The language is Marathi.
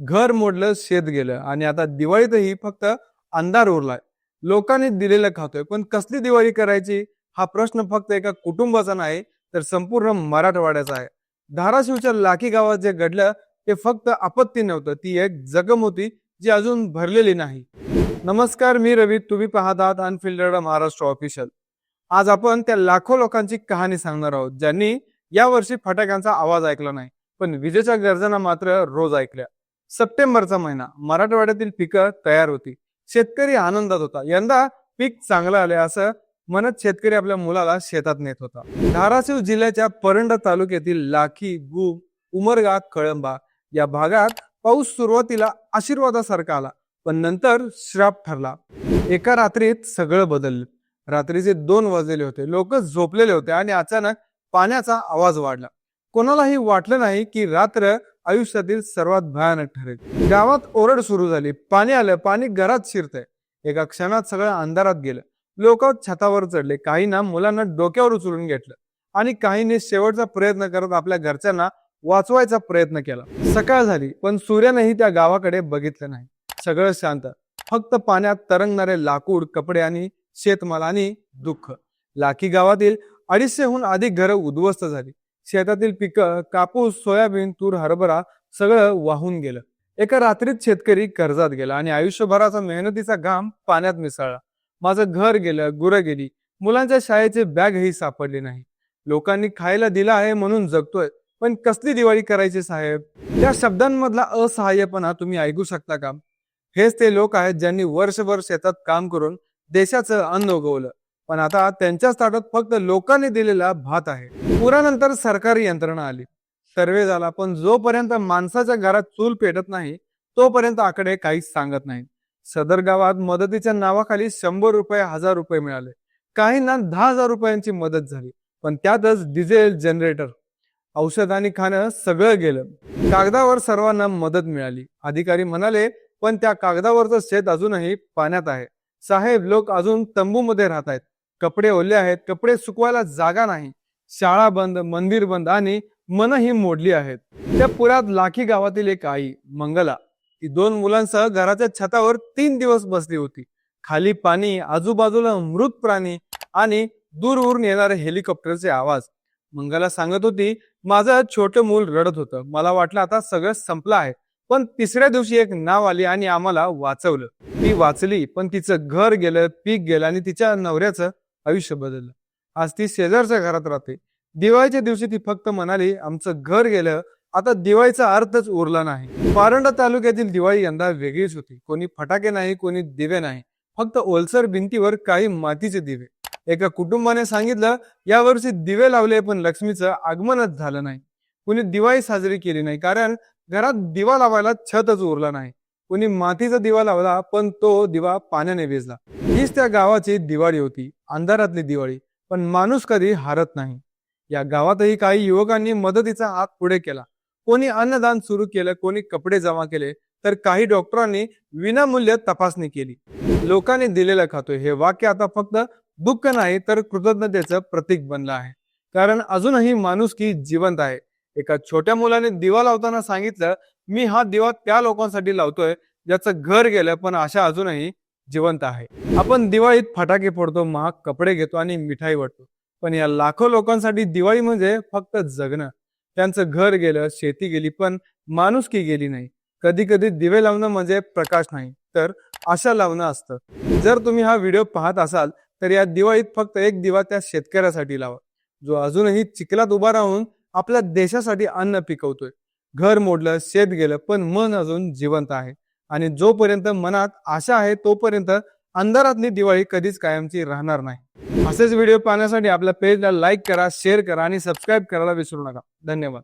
घर मोडलं शेत गेलं. आणि आता दिवाळीतही फक्त अंधार उरलाय. लोकांनी दिलेलं खातोय. पण कसली दिवाळी करायची? हा प्रश्न फक्त एका कुटुंबाचा नाही तर संपूर्ण मराठवाड्याचा आहे. धाराशिवच्या लाखी गावात जे घडलं ते फक्त आपत्ती नव्हतं. ती एक जखम होती जी अजून भरलेली नाही. नमस्कार मी रवी. तुम्ही पाहत आहात अनफिल्टर्ड महाराष्ट्र ऑफिशियल आज आपण त्या लाखो लोकांची कहाणी सांगणार आहोत ज्यांनी यावर्षी फटाक्यांचा आवाज ऐकला नाही पण विजेच्या गर्जना मात्र रोज ऐकल्या. सप्टेंबरचा महिना. मराठवाड्यातील पिकं तयार होती. शेतकरी आनंदात होता. यंदा पीक चांगलं आले असं म्हणत शेतकरी आपल्या मुलाला शेतात नेत होता. धाराशिव जिल्ह्याच्या परंडा तालुक्यातील लाखी गुम उमरगा कळंबा या भागात पाऊस सुरुवातीला आशीर्वादासारखा आला पण नंतर श्राप ठरला. एका रात्रीत सगळं बदललं. रात्रीचे दोन वाजलेले होते. लोक झोपलेले होते आणि अचानक पाण्याचा आवाज वाढला. कोणालाही वाटलं नाही की रात्र आयुष्यातील सर्वात भयानक ठरेल. गावात ओरड सुरू झाली. पाणी आलं पाणी घरात शिरतंय. एका क्षणात सगळं अंधारात गेलं. लोक छतावर चढले. काहींना मुलांना डोक्यावर उचलून घेतलं आणि काहींनी शेवटचा प्रयत्न करत आपल्या घरच्यांना वाचवायचा प्रयत्न केला. सकाळ झाली पण सूर्यानेही त्या गावाकडे बघितलं नाही. सगळं शांत. फक्त पाण्यात तरंगणारे लाकूड कपडे आणि शेतमाल आणि दुःख. लाखी गावातील अडीचशेहून अधिक घरं उद्ध्वस्त झाली. शेतातील पिकं कापूस सोयाबीन तूर हरभरा सगळं वाहून गेलं. एका रात्रीत शेतकरी कर्जात गेला आणि आयुष्यभराचा मेहनतीचा घाम पाण्यात मिसळला. माझं घर गेलं गुरं गेली. मुलांच्या शाळेचे बॅगही सापडली नाही. लोकांनी खायला दिला आहे म्हणून जगतोय पण कसली दिवाळी करायची साहेब? त्या शब्दांमधला असहाय्यपणा तुम्ही ऐकू शकता का? हेच ते लोक आहेत ज्यांनी वर्षभर शेतात काम करून देशाचं अन्न उगवलं. पण आता त्यांच्याच ताटात फक्त लोकांनी दिलेला भात आहे. पुरानंतर सरकारी यंत्रणा आली. सर्वे झाला पण जोपर्यंत माणसाच्या घरात चूल पेटत नाही तोपर्यंत आकडे काहीच सांगत नाही सदर गावात मदतीच्या नावाखाली शंभर रुपये हजार रुपये मिळाले. काहींना दहा हजार रुपयांची मदत झाली पण त्यातच डिझेल जनरेटर औषध आणि खाणं सगळं गेलं. कागदावर सर्वांना मदत मिळाली. अधिकारी म्हणाले पण त्या कागदावरचं शेत अजूनही पाण्यात आहे. साहेब लोक अजून तंबूमध्ये राहत आहेत कपडे ओले आहेत. कपडे सुकवायला जागा नाही. शाळा बंद मंदिर बंद आणि मनही मोडली आहेत. त्या पुरात लाखी गावातील एक आई मंगला ती दोन मुलांसह घराच्या छतावर तीन दिवस बसली होती. खाली पाणी आजूबाजूला मृत प्राणी आणि दूरवरून येणारे हेलिकॉप्टरचे आवाज. मंगला सांगत होती माझं छोटं मूल रडत होतं. मला वाटलं आता सगळं संपलं आहे पण तिसऱ्या दिवशी एक नाव आली आणि आम्हाला वाचवलं. ती वाचली पण तिचं घर गेलं पीक गेलं आणि तिच्या नवऱ्याचं आयुष्य बदललं. आज ती शेजारच्या घरात राहते. दिवाळीच्या दिवशी ती फक्त म्हणाली आमचं घर गेलं आता दिवाळीचा अर्थच उरला नाही. पारंडा तालुक्यातील दिवाळी यंदा वेगळीच होती. कोणी फटाके नाही कोणी दिवे नाही. फक्त ओलसर भिंतीवर काही मातीचे दिवे. एका कुटुंबाने सांगितलं यावर्षी दिवे लावले पण लक्ष्मीचं आगमनच झालं नाही. कुणी दिवाळी साजरी केली नाही कारण घरात दिवा लावायला छतच उरला नाही. कुणी मातीचा दिवा लावला पण तो दिवा पाण्याने भिजला. हीच त्या गावाची दिवाळी होती अंधारातली दिवाळी. पण माणूस कधी हारत नाही. या गावातही काही युवकांनी मदतीचा हात पुढे केला. कोणी अन्नदान सुरू केलं कोणी कपडे जमा केले तर काही डॉक्टरांनी विनामूल्य तपासणी केली. लोकांनी दिलेलं खातोय हे वाक्य आता फक्त दुःख नाही तर कृतज्ञतेचं प्रतीक बनलं आहे. कारण अजूनही माणुसकी जिवंत आहे. एका छोट्या मुलाने दिवा लावताना सांगितलं मी हा दिवा त्या लोकांसाठी लावतोय ज्याचं घर गेलं पण आशा अजूनही जिवंत आहे. आपण दिवाळीत फटाके फोडतो महाग कपडे घेतो आणि मिठाई वाटतो. पण या लाखो लोकांसाठी दिवाळी म्हणजे फक्त जगणं. त्यांचं घर गेलं शेती गेली पण माणुसकी गेली नाही. कधी कधी दिवे लावणं म्हणजे प्रकाश नाही तर आशा लावणं असतं. जर तुम्ही हा व्हिडिओ पाहत असाल तर या दिवाळीत फक्त एक दिवा त्या शेतकऱ्यासाठी लावा. जो अजूनही चिखलात उभा राहून आपल्या देशासाठी अन्न पिकवतोय. घर मोडलं शेत गेलं पण मन अजून जिवंत आहे. आणि जोपर्यंत मनात आशा आहे तोपर्यंत अंधारातली दिवाळी कधीच कायमची राहणार नाही. असेच व्हिडिओ पाहण्यासाठी आपल्या पेजला लाईक करा शेअर करा आणि सबस्क्राईब करायला विसरू नका. धन्यवाद.